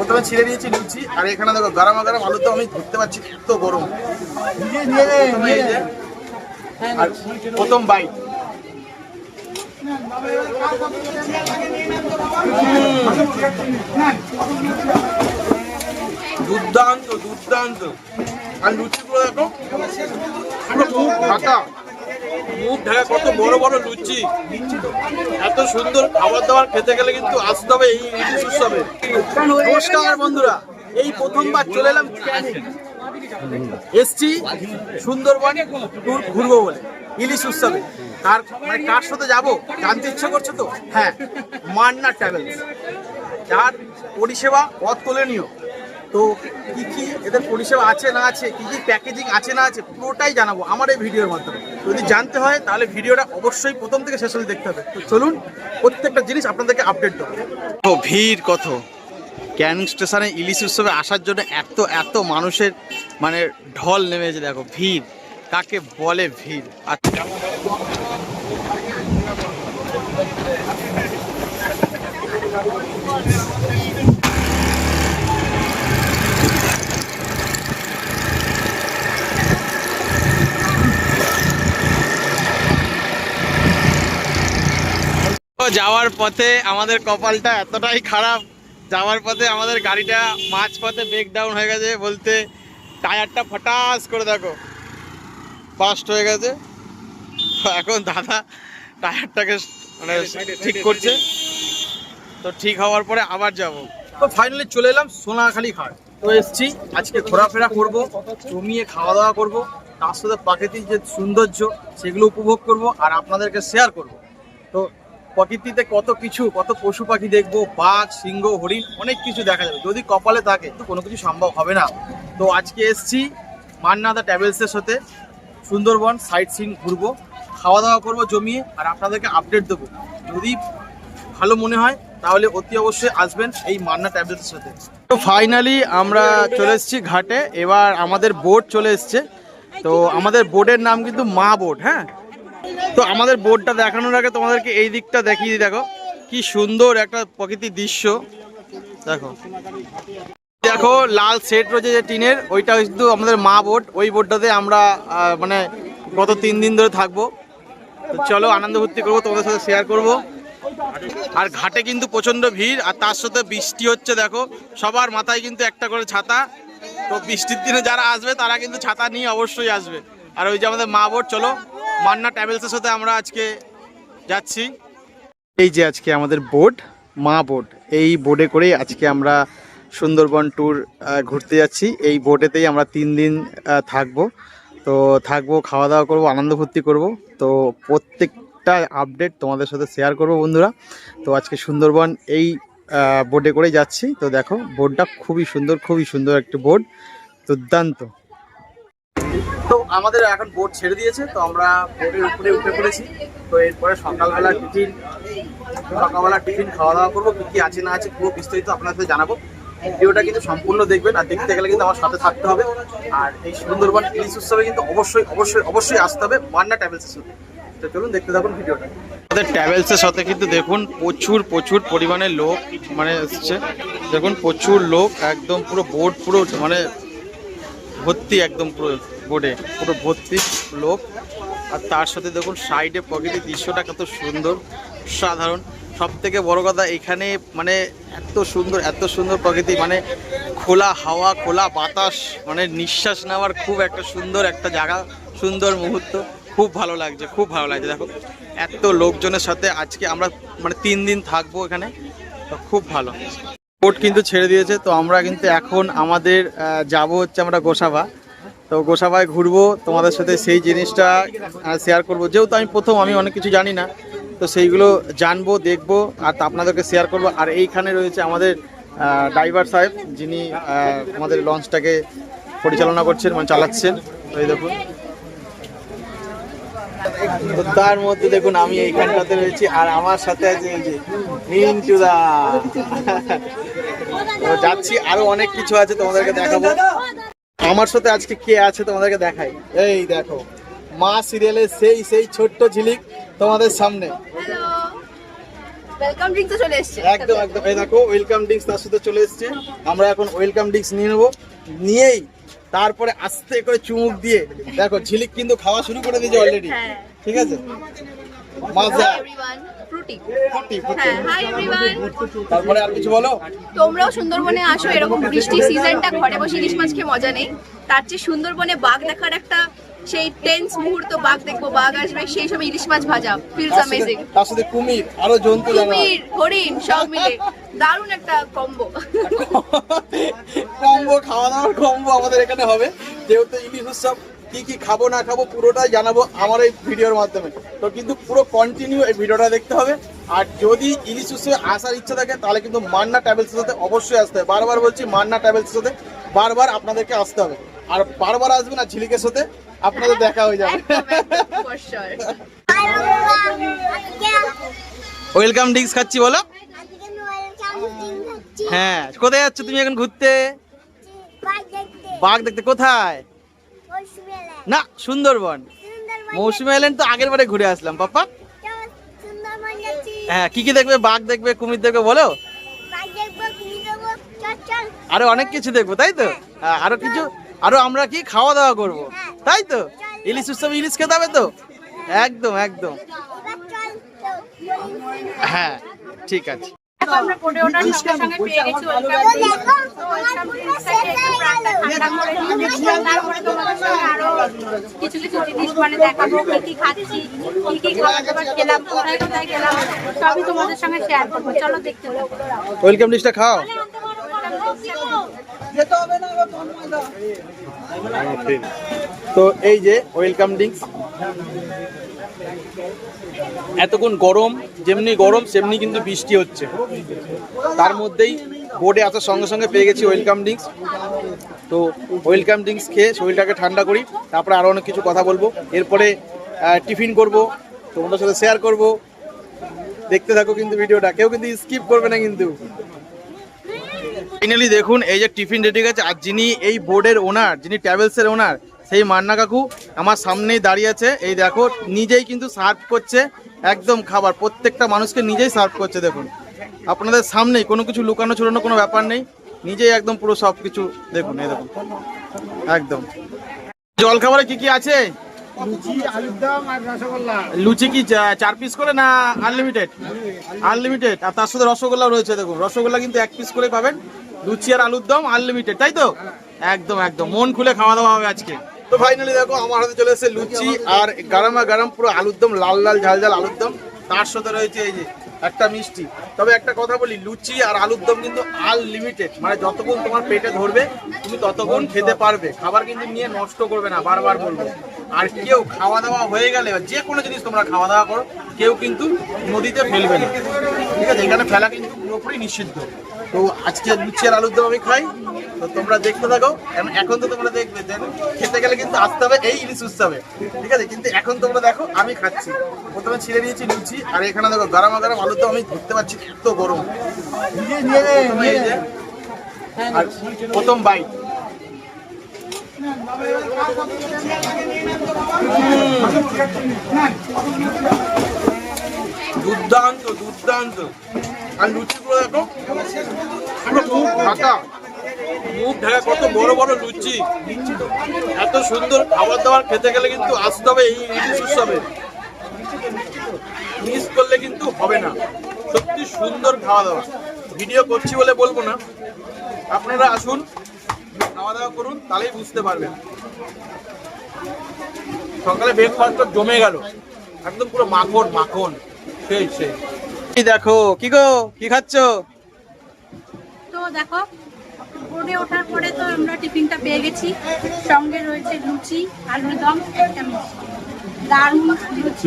প্রথমে ছিঁড়ে দিয়েছি লুচি আর এখানে দেখো, গরম গরম আলু তো আমি ধরতে পারছি, এত গরম। প্রথমে বাইট দুর্দান্ত দুর্দান্ত। আর লুচিগুলো দেখো, পুরো মুখ ঢাকা মুখ ঢাকা কত বড় বড় লুচি। এত সুন্দর খাবার দাবার খেতে গেলে কিন্তু আসতে হবে এই ইলিশ উৎসবে। নমস্কার বন্ধুরা, এই প্রথমবার চলে এলাম এসছি সুন্দরবন ঘুরবো বলে, ইলিশ উৎসবে। কার মানে কার সাথে যাব জানতে ইচ্ছে করছ তো? হ্যাঁ মান্না ট্রাভেলস। যার পরিষেবা অতুলনীয়। তো কি কি এদের পরিষেবা আছে না আছে, কি কি প্যাকেজিং আছে না আছে, পুরোটাই জানাব আমার এই ভিডিওর মাধ্যমে। যদি জানতে হয়, তাহলে ভিডিওটা অবশ্যই প্রথম থেকে শেষ অবধি দেখতে হবে। চলুন, প্রত্যেকটা জিনিস আপনাদেরকে আপডেট দেবো। ভিড় কত? ক্যানিং স্টেশনে ইলিশ উৎসবে আসার জন্য এত এত মানুষের মানে ঢল নেমেছে, দেখো, ভিড়। কাকে বলে ভিড়? আচ্ছা যাওয়ার পথে আমাদের কপালটা এতটাই খারাপ, যাওয়ার পথে আমাদের গাড়িটা মাঝ পথে ব্রেক ডাউন হয়ে গেছে বলতে টায়ারটা ফটাস করে দেখো বাস্ট হয়ে গেছে। এখন দাদা টায়ারটাকে মানে ঠিক করছে। তো ঠিক হওয়ার পরে আবার যাব। তো ফাইনালি চলে এলাম সোনাখালি ঘাট। তো এসছি, আজকে ঘোরাফেরা করব জমিয়ে খাওয়া দাওয়া করব, তার সাথে প্রাকৃতিক যে সৌন্দর্য, সেগুলো উপভোগ করব আর আপনাদেরকে শেয়ার করব। তো প্রকৃতিতে কত কিছু, কত পশু পাখি দেখব, বাঘ, সিংহ, হরিণ, অনেক কিছু দেখা যাবে। যদি কপালে থাকে, তো কোনো কিছু সম্ভব হবে না। তো আজকে এসছি মান্নাদা ট্রাভেলসের সাথে, সুন্দরবন সাইট সিন ঘুরবো খাওয়া দাওয়া করব, জমিয়ে, আর আপনাদেরকে আপডেট দেবো। যদি ভালো মনে হয়, তাহলে অতি অবশ্যই আসবেন এই মান্না ট্যাবলেটের সাথে। তো ফাইনালি আমরা চলে এসেছি ঘাটে, এবার আমাদের বোট চলে এসছে। তো আমাদের বোটের নাম কিন্তু মা বোট হ্যাঁ? তো আমাদের বোর্ডটা দেখানোর আগে তোমাদেরকে এই দিকটা দেখিয়ে দেখো। কি সুন্দর একটা প্রকৃতির দৃশ্য। দেখো। দেখো, লাল সেট রয়েছে যে টিনের, ওইটা কিন্তু আমাদের মা বোট ওই বোটটাতে আমরা মানে গত তিন দিন ধরে থাকব। তো চলো, আনন্দ ভর্তি করব, তোমাদের সাথে শেয়ার করব। আর ঘাটে কিন্তু প্রচণ্ড ভিড়, আর তার সাথে বৃষ্টি হচ্ছে, দেখো। সবার মাথায় কিন্তু একটা করে ছাতা। তো বৃষ্টির দিনে যারা আসবে, তারা কিন্তু ছাতা নিয়ে অবশ্যই আসবে। আর ওই যে আমাদের মা বোর্ড চলো, মান্না ট্রাভেলসের সাথে আমরা আজকে যাচ্ছি। এই যে আজকে আমাদের বোট, মা বোর্ড এই বোর্ডে করেই আজকে আমরা সুন্দরবন ট্যুর ঘুরতে যাচ্ছি। এই বোটেতেই আমরা তিন দিন থাকব। তো থাকব, খাওয়া দাওয়া করব, আনন্দ ফুর্তি করব। তো প্রত্যেকটা আপডেট তোমাদের সাথে শেয়ার করব বন্ধুরা। তো আজকে সুন্দরবন এই বোটে করেই যাচ্ছি। তো দেখো, বোটটা খুবই সুন্দর খুবই সুন্দর একটি বোট। দুর্দান্ত। আমাদের এখন বোট ছেড়ে দিয়েছে, তো আমরা বোটের উপরে উঠে পড়েছি। তো এরপরে সকালবেলা টিফিন সকালবেলা টিফিন খাওয়া দাওয়া করব, কি কি আছে না আছে পুরো বিস্তারিত আপনাদের জানাব। ভিডিওটা কিন্তু সম্পূর্ণ দেখবেন, আর দেখতে গেলে কিন্তু আমার সাথে থাকতে হবে। আর এই সুন্দরবন ইলিশ উৎসবে কিন্তু অবশ্যই অবশ্যই অবশ্যই আসতে হবে মান্না ট্রাভেলসের সাথে। তো চলুন দেখতে থাকুন ভিডিওটা। আমাদের ট্রাভেলসের সাথে কিন্তু দেখুন, প্রচুর প্রচুর পরিমাণে লোক মানে এসছে। দেখুন, প্রচুর লোক, একদম পুরো বোট পুরো মানে ভর্তি একদম পুরো। বোর্ডে পুরো ভর্তি লোক। আর তার সাথে দেখুন সাইডে প্রকৃতির দৃশ্যটা কত সুন্দর, সাধারণ। সব থেকে বড় কথা, এখানে মানে এত সুন্দর এত সুন্দর প্রকৃতি মানে খোলা হাওয়া, খোলা বাতাস মানে নিঃশ্বাস নেওয়ার খুব একটা সুন্দর একটা জায়গা, সুন্দর মুহূর্ত। খুব ভালো লাগছে, খুব ভালো লাগছে। দেখো, এত লোকজনের সাথে আজকে আমরা মানে তিন দিন থাকব এখানে, তো খুব ভালো। বোট কিন্তু ছেড়ে দিয়েছে, তো আমরা কিন্তু এখন আমাদের যাব হচ্ছে আমরা গোসাবা। তো গোসাবায় ঘুরবো, তোমাদের সাথে সেই জিনিসটা শেয়ার করব। যেহেতু আমি প্রথম, আমি অনেক কিছু জানি না, তো সেইগুলো জানব, দেখব, আর তা আপনাদেরকে শেয়ার করব। আর এইখানে রয়েছে আমাদের ড্রাইভার সাহেব, যিনি আমাদের লঞ্চটাকে পরিচালনা করছেন মানে চালাচ্ছেন। এই দেখুন। তো তার মধ্যে দেখুন, আমি এইখানটাতে রয়েছি, আর আমার সাথে আছে যাচ্ছি, আরও অনেক কিছু আছে তোমাদেরকে দেখাবো। আমার সাথে আজকে কে আছে তোমাদেরকে দেখাই। এই দেখো মা সিরিয়ালের সেই সেই ছোট্ট ঝিলিক তোমাদের সামনে। ওয়েলকাম ড্রিঙ্কস চলে এসেছে। একদম একদম। এই দেখো ওয়েলকাম ড্রিঙ্কস তার সাথে চলে এসেছে। আমরা এখন ওয়েলকাম ড্রিঙ্কস নিয়ে নেব। নিয়েই তারপরে আস্তে করে চুমুক দিয়ে দেখো ঝিলিক কিন্তু খাওয়া শুরু করে দিয়েছে অলরেডি হ্যাঁ। ঠিক আছে? মাজা ফ্রুটি হ্যাঁ হাই এভরিওয়ান তারপরে আর কিছু বলো? তোমরাও সুন্দরবনে আসো এরকম বৃষ্টির সিজনটা ঘরে বসে ইলিশ মাছ খেয়ে মজা নেই। তার চেয়ে সুন্দরবনে বাঘ দেখার একটা সেই টেন্স মুহূর্ত বাঘ দেখব বাঘ আসবে সেই সময় ইলিশ মাছ ভাজা। ফিলস অ্যামেজিং তার সাথে কুমির আরও জন্তু কুমির হরিণ সব মিলে। দারুণ একটা কম্বো কম্বো খাওয়া দাওয়ার কম্বো আমাদের এখানে হবে। যেহেতু ইলিশ উৎসব কি কি খাব না খাব পুরোটাই জানাব আমার এই ভিডিওর মাধ্যমে। তো কিন্তু পুরো কন্টিনিউ এই ভিডিওটা দেখতে হবে। আর যদি ইলিশ উৎসবে আসার ইচ্ছা থাকে তাহলে কিন্তু মান্না ট্রাভেলসের সাথে অবশ্যই আসতে হবে। বারবার বলছি মান্না ট্রাভেলসের সাথে বারবার আপনাদেরকে আসতে হবে। আর বারবার আসবেন আর ঝিলিকের সাথে আপনাদের দেখা হয়ে যাবে। ওয়েলকাম ড্রিঙ্কস খাচ্ছি বলো। হ্যাঁ কোথায় যাচ্ছ তুমি এখন ঘুরতে? বাঘ দেখতে কোথায়? না সুন্দরবন। মৌসুমী আইল্যান্ড তো আগের বারে ঘুরে আসলাম পাপা হ্যাঁ কি কি দেখবে বাঘ দেখবে কুমির দেখবে বলো। আরও অনেক কিছু দেখব তাই তো? হ্যাঁ, আরও কিছু আরও আমরা কি খাওয়া দাওয়া করব? তাই তো? ইলিশ উৎসব ইলিশ খেতে হবে তো? একদম একদম। হ্যাঁ ঠিক আছে। আমরা কিছু কিছু জিনিস মানে দেখাবো কি কি খাচ্ছি কি কি খাবার দাবার খেলাম কোথায় কোথায় গেলাম সবই তোমাদের সঙ্গে শেয়ার করব। চলো দেখতে ওয়েলকাম ডিশটা খাও। তো এই যে ওয়েলকাম ড্রিঙ্কস। এতক্ষণ গরম যেমনি গরম সেমনি কিন্তু বৃষ্টি হচ্ছে। তার মধ্যেই বোর্ডে আসার সঙ্গে সঙ্গে পেয়ে গেছি ওয়েলকাম ড্রিঙ্কস তো ওয়েলকাম ড্রিঙ্কস খেয়ে শরীরটাকে ঠান্ডা করি, তারপরে আরও অনেক কিছু কথা বলব। এরপরে টিফিন করব, তোমাদের সাথে শেয়ার করব। দেখতে থাকো কিন্তু ভিডিওটা, কেউ কিন্তু স্কিপ করবে না কিন্তু। ফাইনালি দেখুন, এই যে টিফিন রেডি গেছে, আর যিনি এই বোর্ডের ওনার যিনি ট্রাভেলসের ওনার সেই মান্না কাকু আমার সামনেই দাঁড়িয়ে আছে। এই দেখো, নিজেই কিন্তু সার্ভ করছে, একদম খাবার। প্রত্যেকটা মানুষকে নিজেই সার্ভ করছে, দেখুন। আপনাদের সামনেই কোনো কিছু লুকানো ছুড়ানো কোনো ব্যাপার নেই। নিজেই একদম পুরো সব কিছু দেখুন এই দেখুন। একদম। জল খাবারে কি কি আছে? লুচি আর কি চার পিস করে না আনলিমিটেড আনলিমিটেড আর তার সাথে রসগোল্লা রয়েছে দেখুন। রসগোল্লা কিন্তু এক পিস করে পাবেন। লুচি আর আলুর দম আনলিমিটেড তাই তো? একদম একদম। মন খুলে খাওয়া দাওয়া হবে আজকে। তো ফাইনালি দেখো আমার হাতে চলে এসেছে লুচি আর গরমা গরম পুরো আলুর দম লাল লাল ঝাল ঝাল আলুর দম। তার সাথে রয়েছে এই যে একটা মিষ্টি। তবে একটা কথা বলি, লুচি আর আলুর দম কিন্তু আনলিমিটেড মানে যতক্ষণ তোমার পেটে ধরবে, তুমি ততক্ষণ খেতে পারবে। খাবার কিন্তু নিয়ে নষ্ট করবে না, বারবার বলব। আর কেউ খাওয়া দাওয়া হয়ে গেলে, যে কোনো জিনিস তোমরা খাওয়া দাওয়া করো, কেউ কিন্তু নদীতে ফেলবে না। ঠিক আছে? এখানে ফেলা কিন্তু পুরোপুরি নিষিদ্ধ। তো আজকে লুচি আর আলুর দম আমি খাই। তো তোমরা দেখতে থাকো। এখন তো তোমরা দেখবে যে খেতে গেলে কিন্তু আসতে হবে এই ইলিশ উৎসবে ঠিক আছে? কিন্তু এখন তোমরা দেখো আমি খাচ্ছি। প্রথমে ছিঁড়ে নিয়েছি লুচি আর এখানে দেখো গরম গরম আলু তো আমি ধরতে পারছি এত গরম। প্রথমে আর বাইট দুর্দান্ত দুর্দান্ত। আর লুচি লুচিগুলো দেখো পুরো মুখ ঢাকা মুখ ঢাকা কত বড় বড় লুচি। এত সুন্দর খাবার দাবার খেতে গেলে কিন্তু আসতে হবে, এই উৎসবে। মিস করলে কিন্তু হবে না। সত্যি সুন্দর খাওয়া দাওয়া। ভিডিও করছি বলে বলব না। আপনারা আসুন, খাওয়া দাওয়া করুন, তাহলেই বুঝতে পারবেন। সকালে ব্রেকফাস্ট জমে গেল। একদম পুরো মাখন মাখন। সেই সেই। দেখো, কি গো? কি খাচ্ছো? তো দেখো বোর্ডে ওঠার পরে তো আমরা টিফিনটা পেয়ে গেছি। সঙ্গে রয়েছে লুচি আলুর দম একটা দারুণ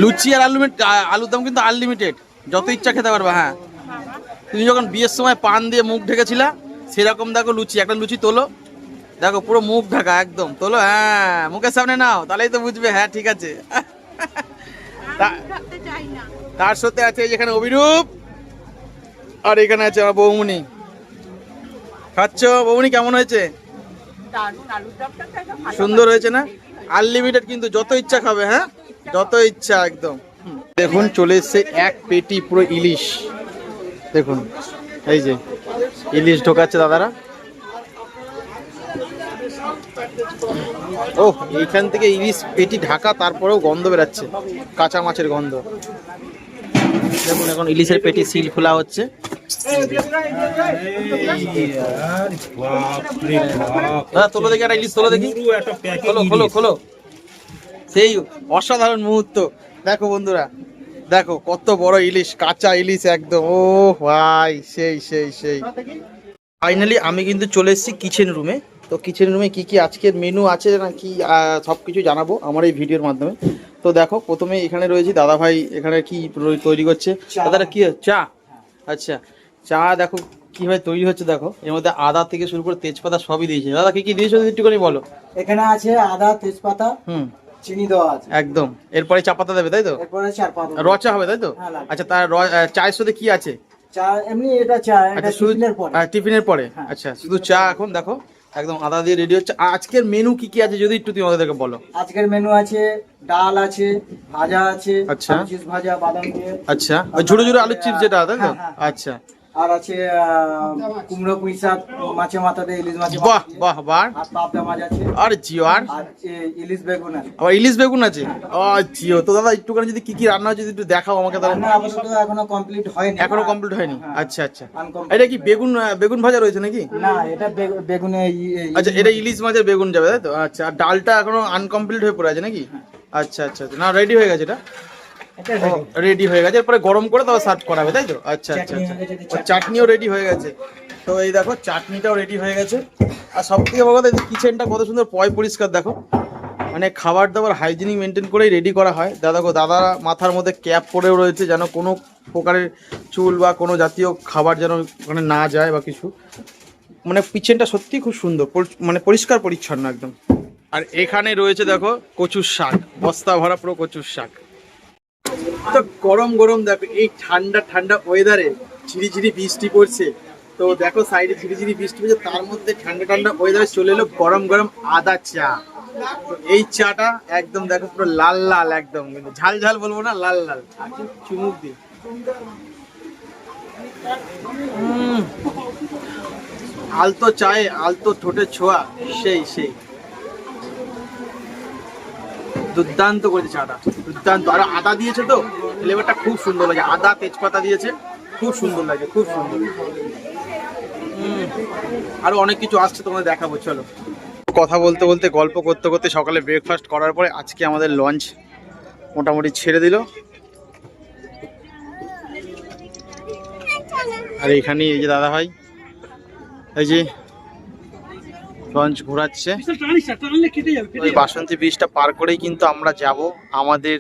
লুচি। আর আনলিমিটেড আলুর দাম কিন্তু আনলিমিটেড যত ইচ্ছা খেতে পারবে হ্যাঁ। তুমি যখন বিয়ের সময় পান দিয়ে মুখ ঢেকেছিলা সেরকম দেখো লুচি একটা লুচি তোলো। দেখো পুরো মুখ ঢাকা একদম। তোলো হ্যাঁ মুখের সামনে নাও তাহলেই তো বুঝবে হ্যাঁ ঠিক আছে। তার সাথে আছে যেখানে অভিরূপ আর এখানে আছে আমার বৌমনি। খাচ্ছ? বৌমনি কেমন হয়েছে? সুন্দর হয়েছে না? আনলিমিটেড কিন্তু যত ইচ্ছা খাবে হ্যাঁ? যত ইচ্ছা একদম। দেখুন চলে এসছে এক পেটি পুরো ইলিশ। দেখুন এই যে ইলিশ ঢোকাচ্ছে দাদারা। ও এইখান থেকে ইলিশ পেটি ঢাকা তারপরেও গন্ধ বেরাচ্ছে। কাঁচা মাছের গন্ধ। দেখুন এখন ইলিশের পেটি সিল খোলা হচ্ছে। তোলো দেখি একটা ইলিশ, তোলো দেখি। খোলো খোলো খোলো। সেই অসাধারণ মুহূর্ত। দেখো বন্ধুরা, দেখো কত বড় ইলিশ, কাঁচা ইলিশ একদম। ও ভাই, সেই সেই সেই। ফাইনালি আমি কিন্তু চলে এসেছি কিচেন রুমে তো কিচেন রুমে কি কি আজকের মেনু আছে না কি সব কিছু জানাব আমার এই ভিডিওর মাধ্যমে। তো দেখো প্রথমে এখানে রয়েছি দাদা ভাই এখানে কি তৈরি করছে? দাদাটা কি চা? আচ্ছা চা দেখো কীভাবে তৈরি হচ্ছে দেখো। এর মধ্যে আদা থেকে শুরু করে তেজপাতা সবই দিয়েছে। দাদা কি কি দিয়েছ একটুখানি বলো। এখানে আছে আদা তেজপাতা হুম। চিনি দেওয়া আছে। একদম। এরপরে চা পাতা দেবে তাই তো? এরপরে পাতা রচা হবে তাই তো? হ্যাঁ, আচ্ছা তার র- চায়ের সাথে কি আছে? চা এমনি এটা চা এটা আচ্ছা শুধু টিফিনের পরে। টিফিনের পরে? হ্যাঁ। আচ্ছা শুধু চা এখন দেখো। একদম আদা দিয়ে রেডি হচ্ছে। আজকের মেনু কি কি আছে যদি একটু তুমি আমাদেরকে বলো? আজকের মেনু আছে ডাল আছে ভাজা আছে আচ্ছা। আলু চিপস ভাজা বাদাম দিয়ে। আচ্ছা। ঝুড়ো ঝুড়ো আলুর চিপস যেটা আছে তো? হ্যাঁ, হ্যাঁ। আচ্ছা। আর আছে আহ, কুমড়ো পুঁই শাক মাছে মাথা দিয়ে ইলিশ মাছে বাহ বাহ বাহ। আর পাবদা মাছ আছে। আর জিও আর? ইলিশ বেগুন আছে। আবার ইলিশ বেগুন আছে? ও জিও তো দাদা একটুখানি যদি কি কি রান্না হচ্ছে যদি একটু দেখাও আমাকে তাহলে। রান্না আপাতত এখনও কমপ্লিট হয়নি। এখনও কমপ্লিট হয়নি? হ্যাঁ। আচ্ছা আচ্ছা। এটা কি বেগুন বেগুন ভাজা রয়েছে নাকি? না এটা বেগুনে আচ্ছা এটা ইলিশ মাছের বেগুন যাবে তাই তো? আচ্ছা আর ডালটা এখনও আনকমপ্লিট হয়ে পড়ে আছে নাকি? আচ্ছা আচ্ছা আচ্ছা। না রেডি হয়ে গেছে এটা। রেডি হয়ে গেছে। এরপরে গরম করে তারপর সার্ভ করাবে তাই তো? আচ্ছা আচ্ছা আচ্ছা। চাটনিও রেডি হয়ে গেছে। তো এই দেখো চাটনিটাও রেডি হয়ে গেছে। আর সব থেকে বড় কথা কিচেনটা কত সুন্দর পয় পরিষ্কার দেখো। মানে খাবার দাবার হাইজিনিক মেনটেন করেই রেডি করা হয়। দাদা গো দাদা মাথার মধ্যে ক্যাপ পরেও রয়েছে যেন কোনো প্রকারের চুল বা কোনো জাতীয় খাবার যেন ওখানে না যায় বা কিছু। মানে কিচেনটা সত্যি খুব সুন্দর পরি- মানে পরিষ্কার পরিচ্ছন্ন একদম। আর এখানে রয়েছে দেখো কচুর শাক। বস্তা ভরা পুরো কচুর শাক। তো গরম গরম দেখো, এই ঠান্ডা ঠান্ডা ওয়েদারে ঝিরিঝিরি বৃষ্টি পড়ছে। তো দেখো সাইডে ঝিরিঝিরি বৃষ্টি পড়ছে, তার মধ্যে ঠান্ডা ঠান্ডা ওয়েদারে চলে এলো গরম গরম আদা চা। তো এই চাটা একদম দেখো পুরো লাল লাল একদম, কিন্তু ঝাল ঝাল বলব না, লাল লাল। চুমুক দিয়ে আলতো চায়ে আলতো ঠোঁটে ছোঁয়া, সেই সেই। দুর্দান্ত করেছে চাটা। দুর্দান্ত। আর আদা দিয়েছে তো ফ্লেভারটা খুব সুন্দর লাগে। আদা তেজপাতা দিয়েছে খুব সুন্দর লাগে খুব সুন্দর। উম, আরও অনেক কিছু আসছে তোমাদের দেখাবো চলো। কথা বলতে বলতে গল্প করতে করতে সকালে ব্রেকফাস্ট করার পরে আজকে আমাদের লঞ্চ মোটামুটি ছেড়ে দিল। আর এখানে এই যে দাদা ভাই এই যে লঞ্চ ঘোরাচ্ছে। ওই বাসন্তী ব্রিজটা পার করেই কিন্তু আমরা যাব। আমাদের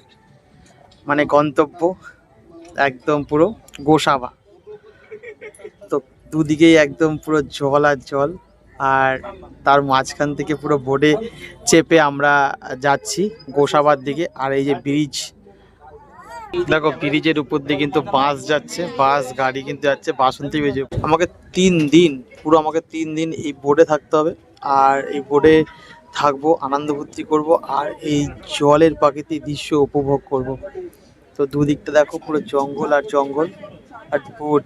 মানে গন্তব্য একদম পুরো গোসাবা। তো দুদিকেই একদম পুরো জল আর জল আর তার মাঝখান থেকে পুরো বোর্ডে চেপে আমরা যাচ্ছি গোসাবার দিকে আর এই যে ব্রিজ দেখো ব্রিজের উপর দিয়ে কিন্তু বাস যাচ্ছে বাস গাড়ি কিন্তু যাচ্ছে বাসন্তী ব্রিজে আমাকে তিন দিন পুরো আমাকে তিন দিন এই বোর্ডে থাকতে হবে। আর এই বোর্ডে থাকব, আনন্দ ফুর্তি করব, আর এই জলের প্রাকৃতিক দৃশ্য উপভোগ করব। তো দুদিকটা দেখো, পুরো জঙ্গল আর জঙ্গল, আর বোট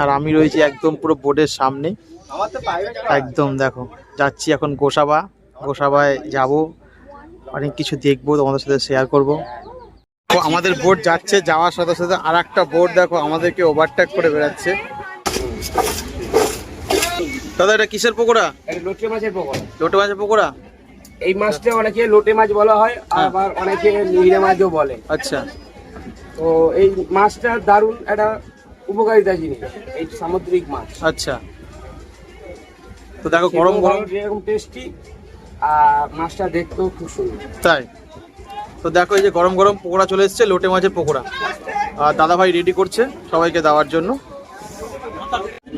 আর আমি রয়েছি একদম পুরো বোর্ডের সামনে। একদম দেখো, যাচ্ছি এখন গোসাবা। গোসাবায় যাব, অনেক কিছু দেখব, তোমাদের সাথে শেয়ার করব। আমাদের বোট যাচ্ছে, যাওয়ার সাথে সাথে আর একটা বোট দেখো, আমাদেরকে ওভারটেক করে বেড়াচ্ছে। দাদা এটা কিসের পকোড়া? এটা লোটে মাছের পকোড়া। লোটে মাছের পকোড়া? এই মাছটা অনেকে লোটে মাছ বলা হয় হ্যাঁ। আবার অনেকে নিগড়ে মাছও বলে। আচ্ছা। তো এই মাছটা দারুণ একটা উপকারিতা জিনিস এই সামুদ্রিক মাছ। আচ্ছা। তো দেখো গরম গরম। এরকম টেস্টি আর মাছটা দেখতেও খুব সুন্দর। তাই। তো দেখো এই যে গরম গরম পকোড়া চলে এসেছে লোটে মাছের পকোড়া। আর দাদা ভাই রেডি করছে সবাইকে দেওয়ার জন্য।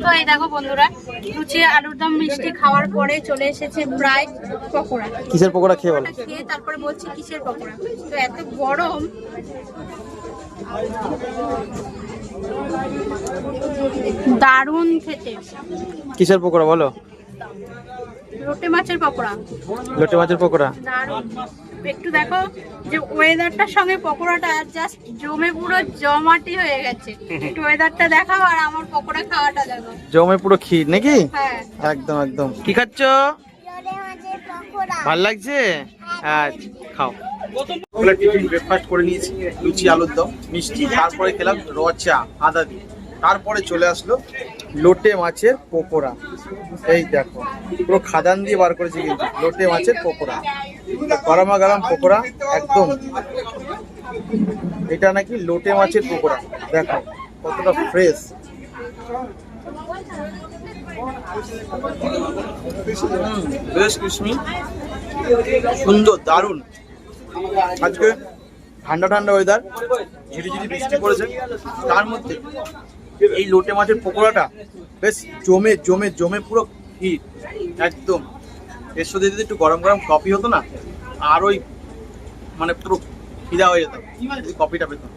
তো এই দেখো বন্ধুরা লুচি আলুর দম মিষ্টি খাওয়ার পরে চলে এসেছে প্রায় পকোড়া। কিসের পকোড়া খেয়ে বলো? খেয়ে তারপরে বলছি কিসের পকোড়া? তো এত গরম। দারুণ খেতে। কিসের পকোড়া বলো? লোটে মাছের পকোড়া। লোটে মাছের পকোড়া। দারুণ। একটু দেখো যে ওয়েদারটার সঙ্গে পকোড়াটা জাস্ট জমে পুরো জমাটি হয়ে গেছে। একটু ওয়েদারটা দেখাও আর আমার পকোড়া খাওয়াটা দেখো জমে পুরো ক্ষীর নাকি? হ্যার একদম একদম। কি খাচ্ছ? ভালো লাগছে? আচ্ছা খাও। টিফিন ব্রেকফাস্ট করে নিয়েছি লুচি আলুর দম মিষ্টি তারপরে খেলাম র চা আদা দিয়ে। তারপরে চলে আসলো লোটে মাছের পকোড়া। এই দেখো পুরো খাদান দিয়ে বার করেছি কিন্তু লোটে মাছের পকোড়া। গরমা গরম পকোড়া একদম। এটা নাকি লোটে মাছের পকোড়া। দেখো কতটা ফ্রেশ বেশ কিসমি সুন্দর দারুণ। আজকে ঠান্ডা ঠান্ডা ওয়েদার ঝিরিঝিরি বৃষ্টি পড়েছে। তার মধ্যে এই লোটে মাছের পকোড়াটা বেশ জমে জমে জমে পুরো হিট একদম। এর সাথে যদি একটু গরম গরম কফি হতো না আর ওই মানে পুরো ফিদা হয়ে যেত কফিটা পেতাম।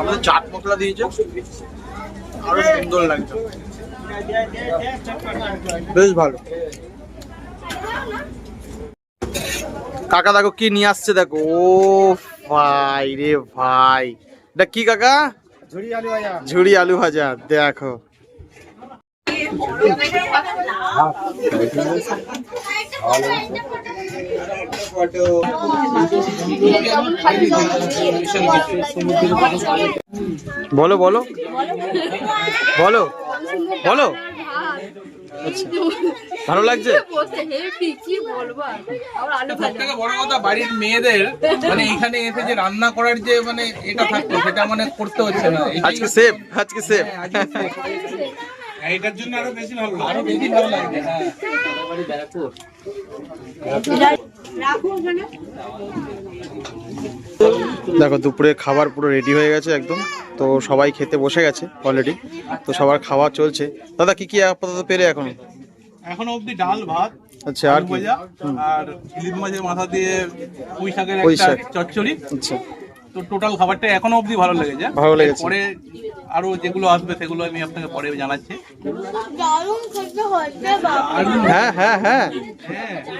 আমাদের চাট মশলা দিয়েছে? আরও সুন্দর লাগছে। বেশ ভালো। কাকা দেখো কি নিয়ে আসছে দেখো। ও ভাই রে ভাই। এটা কি কাকা? ঝুড়ি আলু ভাজা। ঝুড়ি আলু ভাজা দেখো। বলো বলো। বলো। বলো। ভালো লাগছে? বড় কথা বাড়ির মেয়েদের মানে এখানে এসে যে রান্না করার যে মানে এটা থাকতো সেটা মানে করতে হচ্ছে না। আজকে সেফ আজকে সেফ হ্যাঁ, এটার জন্য আরও বেশি ভালো লাগে। আরও বেশি ভালো লাগছে হ্যাঁ। দেখো দুপুরে খাবার পুরো রেডি হয়ে গেছে একদম। তো সবাই খেতে বসে গেছে অলরেডি তো সবার খাওয়া চলছে। দাদা কি কি আপাতত পেলে এখন? এখনও অবধি ডাল ভাত আচ্ছা আর কি? আর ইলিশ মাছের মাথা দিয়ে পুঁই শাকের একটা চচ্চড়ি। আচ্ছা। তো টোটাল খাবারটা এখনও অবধি ভালো লেগেছে। ভালো লেগেছে। পরে আরও যেগুলো আসবে সেগুলো আমি আপনাকে পরে জানাচ্ছি। হ্যাঁ হ্যাঁ হ্যাঁ হ্যাঁ।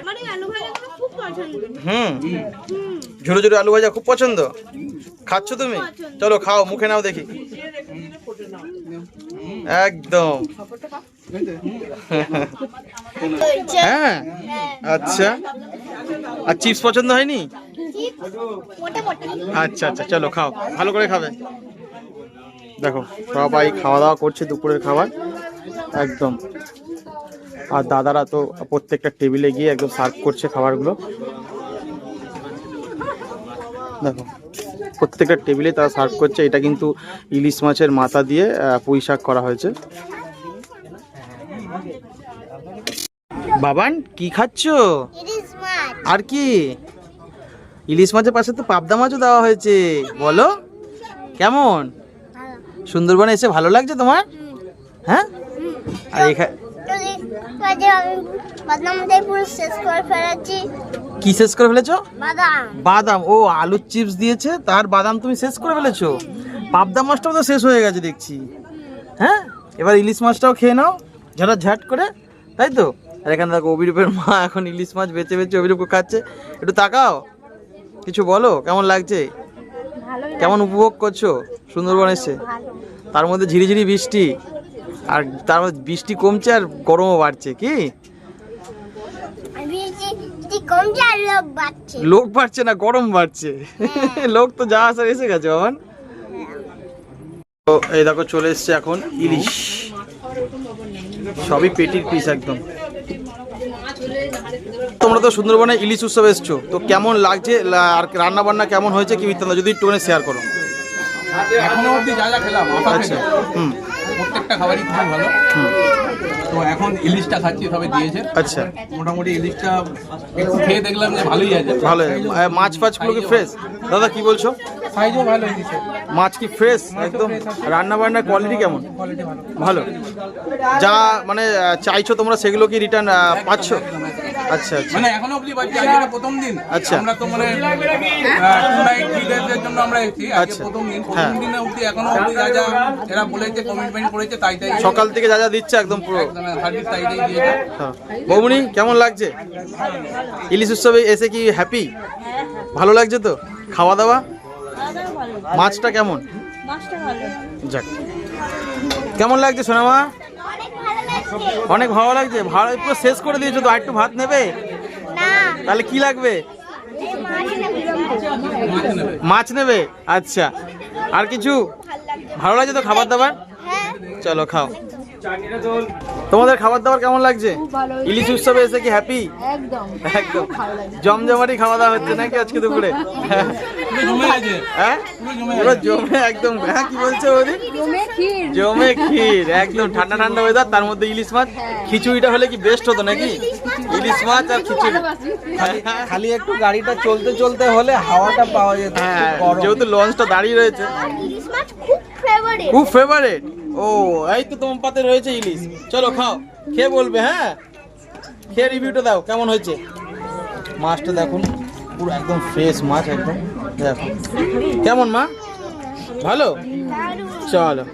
আমার এই আলু ভাজাগুলো খুব পছন্দ। হুম। ঝুড়ো ঝুড়ো আলু ভাজা খুব পছন্দ? খাচ্ছ তুমি? চলো খাও মুখে নাও দেখি। একদম। হ্যাঁ। আচ্ছা। আর চিপস পছন্দ হয়নি? আচ্ছা আচ্ছা চলো খাও। ভালো করে খাবে। দেখো সবাই খাওয়া দাওয়া করছে দুপুরের খাবার। একদম। আর দাদারা তো প্রত্যেকটা টেবিলে গিয়ে একদম সার্ভ করছে খাবারগুলো। দেখো প্রত্যেকটা টেবিলে তারা সার্ভ করছে। এটা কিন্তু ইলিশ মাছের মাথা দিয়ে পুঁই শাক করা হয়েছে। বাবান কি খাচ্ছো? আর কি? ইলিশ মাছের পাশে তো পাবদা মাছও দেওয়া হয়েছে। বলো, কেমন? সুন্দরবনে এসে ভালো লাগছে তোমার? হ্যাঁ? আর এখানে শেষ করে কি শেষ করে ফেলেছো? বাদাম। ও, আলুর চিপস দিয়েছে, তার বাদাম তুমি শেষ করে ফেলেছো? পাবদা মাছটাও তো শেষ হয়ে গেছে দেখছি। হ্যাঁ? এবার ইলিশ মাছটাও খেয়ে নাও ঝাট করে, তাই তো? এখানে দেখো অভিরূপের মা এখন ইলিশ মাছ বেছে বেছে অভিরূপকে খাচ্ছে। একটু তাকাও। কিছু বলো? কেমন লাগছে? কেমন উপভোগ করছ? সুন্দরবন এসে? তার মধ্যে ঝিরিঝিরি বৃষ্টি। আর তার মধ্যে বৃষ্টি কমছে আর গরমও বাড়ছে কি? লোক বাড়ছে। লোক বাড়ছে না গরম বাড়ছে। লোক তো যা আসার এসে গেছে বাবান। তো এই দেখো চলে এসছে এখন ইলিশ। সবই পেটির পিস একদম। তোমরা তো সুন্দরবনে ইলিশ উৎসব এসছো তো কেমন লাগছে আর রান্না বান্না কেমন হয়েছে কি বৃত্তান্ত যদি একটুখানি শেয়ার করো। এখনও অবধি যা যা খেলাম আচ্ছা হুম। প্রত্যেকটা খাবারই ভালো। তো এখন ইলিশটা খাচ্ছি সবে দিয়েছে। আচ্ছা। মোটামুটি ইলিশটা একটু খেয়ে দেখলাম যে ভালোই আছে। ভালো মাছ ফাছগুলো কি ফ্রেশ দাদা কি বলছো? সাইজও ভালো মাছ কি ফ্রেশ একদম? রান্না বান্নার কোয়ালিটি কেমন? কোয়ালিটি ভালো। ভালো। যা মানে চাইছো তোমরা সেগুলো কি রিটার্ন পাচ্ছ? আচ্ছা আচ্ছা। মানে এখনও অবধি আজকে তো প্রথম দিন। আচ্ছা। আমরা তো মানে এর জন্য আমরা এসেছি আজকে আচ্ছা। প্রথম দিন। প্রথম হ্যাঁ। দিনে অবধি এখনও অবধি যা যা এরা বলেছে কমিটমেন্ট করেছে তাই তাই। সকাল থেকে যা যা দিচ্ছে একদম পুরো। সার্ভিস তাই তাই দিয়েছে। হ্যাঁ। বৌমনি কেমন লাগছে? ইলিশ উৎসবে এসে কি হ্যাপি ভালো লাগছে তো? খাওয়া দাওয়া? মাছটা কেমন? যাক। কেমন লাগছে সোনামা? অনেক ভালো লাগছে। ভালো পুরো শেষ করে দিয়েছ তো আর একটু ভাত নেবে? তাহলে কি লাগবে? মাছ নেবে। আচ্ছা। আর কিছু? ভালো লাগছে। তো খাবার দাবার? চলো খাও। তোমাদের খাবার দাবার কেমন লাগছে? ইলিশ উৎসবে এসে কি হ্যাপি একদম। একদম। জমজমাটি খাওয়া দাওয়া হচ্ছে নাকি আজকে দুপুরে? পুরো জমে গেছে? হ্যাঁ? পুরো জমে একদম। হ্যাঁ কি বলছে ওদি জমে ক্ষীর। একদম। ঠান্ডা ঠান্ডা ওয়েদার তার মধ্যে ইলিশ মাছ। খিচুড়িটা হলে কি বেস্ট হতো নাকি? ইলিশ মাছ আর খিচুড়ি। খালি একটু গাড়িটা চলতে চলতে হলে হাওয়াটা পাওয়া যেত হ্যাঁ। যেহেতু লঞ্চটা দাঁড়িয়ে রয়েছে। খুব ফেভারিট খুব ফেভারিট ও এই তো তোমার পাতে রয়েছে ইলিশ। চলো খাও। খেয়ে বলবে হ্যাঁ? খেয়ে রিভিউটা দাও কেমন হয়েছে? মাছটা দেখুন পুরো একদম ফ্রেশ মাছ একদম। দেখো। কেমন মা? ভালো? চলো।